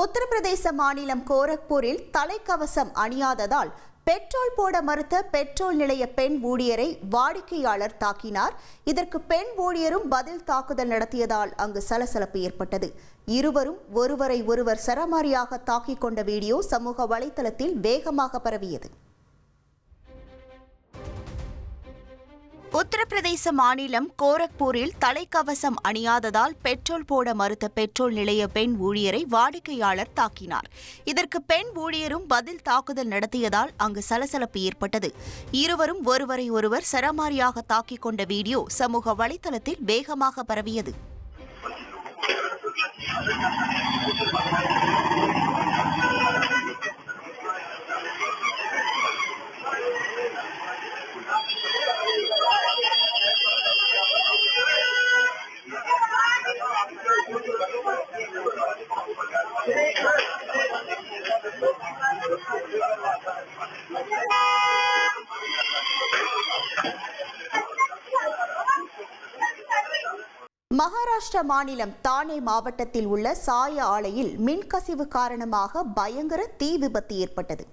உத்தரப்பிரதேச மாநிலம் கோரக்பூரில் தலைக்கவசம் அணியாததால் பெட்ரோல் போட மறுத்த பெட்ரோல் நிலைய பெண் ஊழியரை வாடிக்கையாளர் தாக்கினார். இதற்கு பெண் ஊழியரும் பதில் தாக்குதல் நடத்தியதால் அங்கு சலசலப்பு ஏற்பட்டது. இருவரும் ஒருவரை ஒருவர் சரமாரியாக தாக்கிக் கொண்ட வீடியோ சமூக வலைதளத்தில் வேகமாக பரவியது. உத்தரப்பிரதேச மாநிலம் கோரக்பூரில் தலைக்கவசம் அணியாததால் பெட்ரோல் போட மறுத்த பெட்ரோல் நிலைய பெண் ஊழியரை வாடிக்கையாளர் தாக்கினார். இதற்கு பெண் ஊழியரும் பதில் தாக்குதல் நடத்தியதால் அங்கு சலசலப்பு ஏற்பட்டது. இருவரும் ஒருவரை ஒருவர் சரமாரியாக தாக்கிக் கொண்ட வீடியோ சமூக வலைதளத்தில் வேகமாக பரவியது. மகாராஷ்டிரா மாநிலம் தானே மாவட்டத்தில் உள்ள சாய ஆலையில் மின்கசிவு காரணமாக பயங்கர தீ விபத்து ஏற்பட்டது.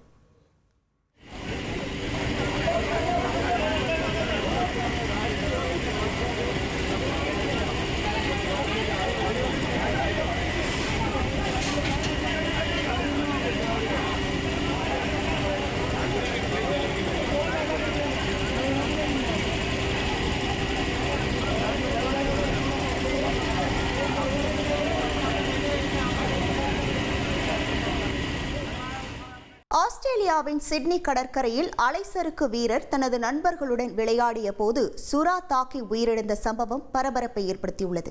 ஆஸ்திரேலியாவின் சிட்னி கடற்கரையில் அலைசறுக்கு வீரர் தனது நண்பர்களுடன் விளையாடிய போது சுறா தாக்கி உயிரிழந்த சம்பவம் பரபரப்பை ஏற்படுத்தியுள்ளது.